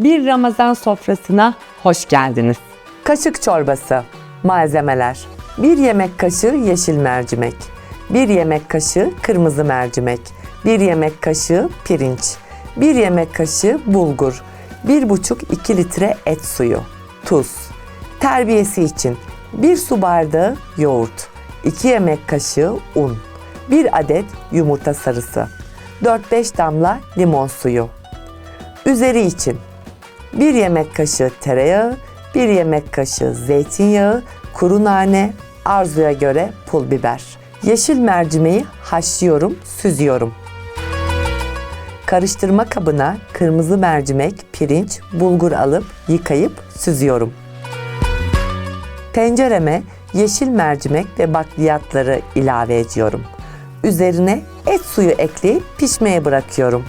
Bir Ramazan sofrasına hoş geldiniz. Kaşık çorbası. Malzemeler. 1 yemek kaşığı yeşil mercimek. 1 yemek kaşığı kırmızı mercimek. 1 yemek kaşığı pirinç. 1 yemek kaşığı bulgur. 1,5-2 litre et suyu. Tuz. Terbiyesi için 1 su bardağı yoğurt. 2 yemek kaşığı un. 1 adet yumurta sarısı. 4-5 damla limon suyu. Üzeri için 1 yemek kaşığı tereyağı, 1 yemek kaşığı zeytinyağı, kuru nane, arzuya göre pul biber. Yeşil mercimeği haşlıyorum, süzüyorum. Karıştırma kabına kırmızı mercimek, pirinç, bulgur alıp yıkayıp süzüyorum. Tencereme yeşil mercimek ve bakliyatları ilave ediyorum. Üzerine et suyu ekleyip pişmeye bırakıyorum.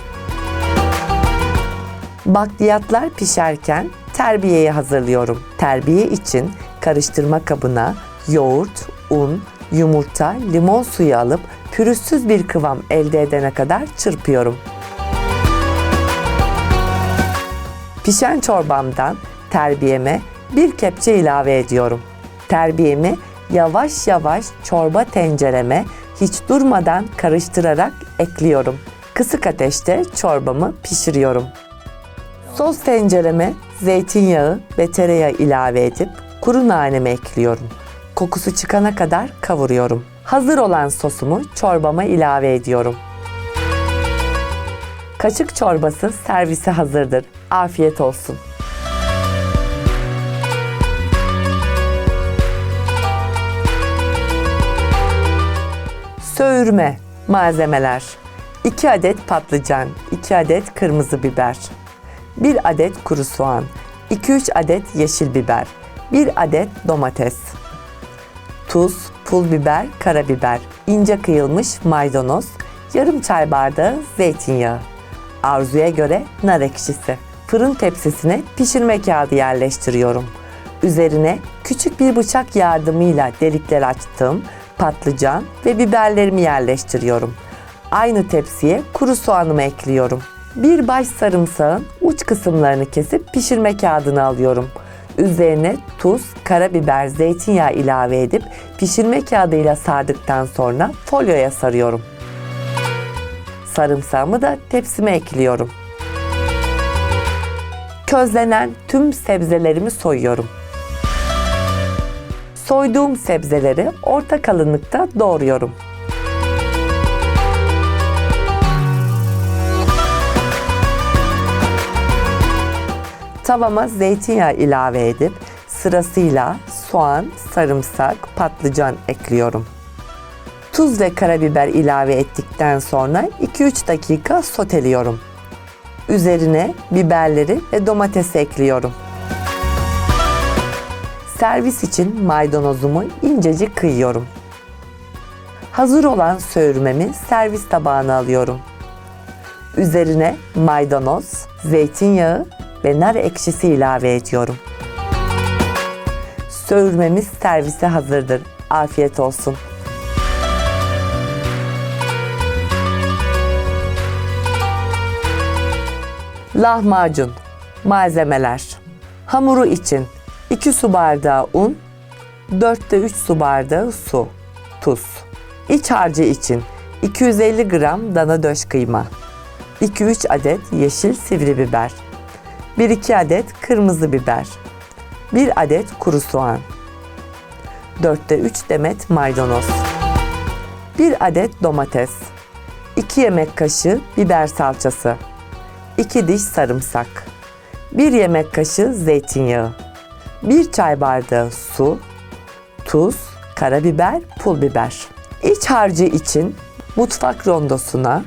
Bakliyatlar pişerken terbiyeyi hazırlıyorum. Terbiye için karıştırma kabına yoğurt, un, yumurta, limon suyu alıp pürüzsüz bir kıvam elde edene kadar çırpıyorum. Pişen çorbamdan terbiyeme bir kepçe ilave ediyorum. Terbiyemi yavaş yavaş çorba tencereme hiç durmadan karıştırarak ekliyorum. Kısık ateşte çorbamı pişiriyorum. Sos tencereme zeytinyağı ve tereyağı ilave edip kuru nanemi ekliyorum. Kokusu çıkana kadar kavuruyorum. Hazır olan sosumu çorbama ilave ediyorum. Kaşık çorbası servise hazırdır. Afiyet olsun. Söğürme malzemeler 2 adet patlıcan, 2 adet kırmızı biber, 1 adet kuru soğan, 2-3 adet yeşil biber, 1 adet domates, tuz, pul biber, karabiber, ince kıyılmış maydanoz, yarım çay bardağı zeytinyağı. Arzuya göre nar ekşisi. Fırın tepsisine pişirme kağıdı yerleştiriyorum. Üzerine küçük bir bıçak yardımıyla delikler açtığım patlıcan ve biberlerimi yerleştiriyorum. Aynı tepsiye kuru soğanımı ekliyorum. Bir baş sarımsağın uç kısımlarını kesip pişirme kağıdına alıyorum. Üzerine tuz, karabiber, zeytinyağı ilave edip pişirme kağıdıyla sardıktan sonra folyoya sarıyorum. Sarımsağımı da tepsime ekliyorum. Közlenen tüm sebzelerimi soyuyorum. Soyduğum sebzeleri orta kalınlıkta doğruyorum. Tavama zeytinyağı ilave edip sırasıyla soğan, sarımsak, patlıcan ekliyorum. Tuz ve karabiber ilave ettikten sonra 2-3 dakika soteliyorum. Üzerine biberleri ve domatesi ekliyorum. Servis için maydanozumu incecik kıyıyorum. Hazır olan söğürmemi servis tabağına alıyorum. Üzerine maydanoz, zeytinyağı ve nar ekşisi ilave ediyorum. Söğürmemiz servise hazırdır. Afiyet olsun. Lahmacun. Malzemeler. Hamuru için 2 su bardağı un, 4'te 3 su bardağı su, tuz. İç harcı için 250 gram dana döş kıyma, 2-3 adet yeşil sivri biber, 1-2 adet kırmızı biber, 1 adet kuru soğan, 4'te 3 demet maydanoz, 1 adet domates, 2 yemek kaşığı biber salçası, 2 diş sarımsak, 1 yemek kaşığı zeytinyağı, 1 çay bardağı su, tuz, karabiber, pul biber. İç harcı için mutfak rondosuna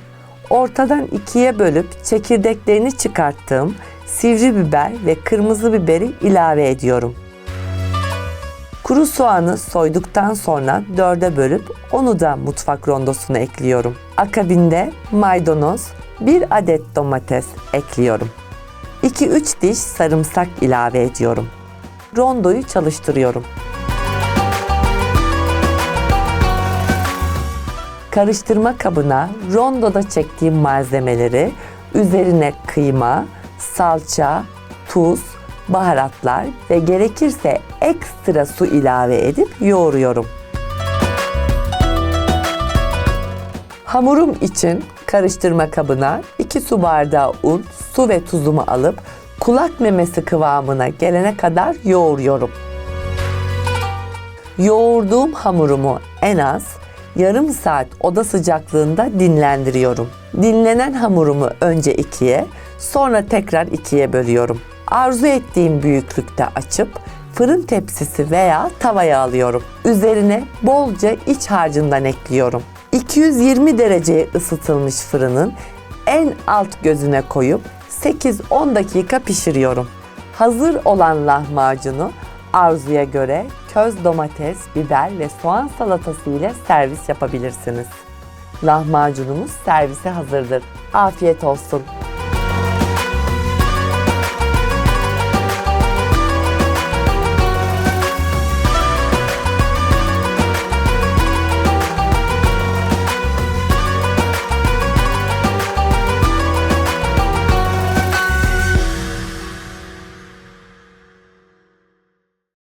ortadan ikiye bölüp çekirdeklerini çıkarttığım sivri biber ve kırmızı biberi ilave ediyorum. Kuru soğanı soyduktan sonra dörde bölüp onu da mutfak rondosuna ekliyorum. Akabinde maydanoz, bir adet domates ekliyorum. 2-3 diş sarımsak ilave ediyorum. Rondoyu çalıştırıyorum. Karıştırma kabına rondoda çektiğim malzemeleri üzerine kıyma, salça, tuz, baharatlar ve gerekirse ekstra su ilave edip yoğuruyorum. Hamurum için karıştırma kabına 2 su bardağı un, su ve tuzumu alıp kulak memesi kıvamına gelene kadar yoğuruyorum. Yoğurduğum hamurumu en az yarım saat oda sıcaklığında dinlendiriyorum. Dinlenen hamurumu önce ikiye, sonra tekrar ikiye bölüyorum. Arzu ettiğim büyüklükte açıp fırın tepsisi veya tavaya alıyorum. Üzerine bolca iç harcından ekliyorum. 220 dereceye ısıtılmış fırının en alt gözüne koyup 8-10 dakika pişiriyorum. Hazır olan lahmacunu arzuya göre köz domates, biber ve soğan salatası ile servis yapabilirsiniz. Lahmacunumuz servise hazırdır. Afiyet olsun.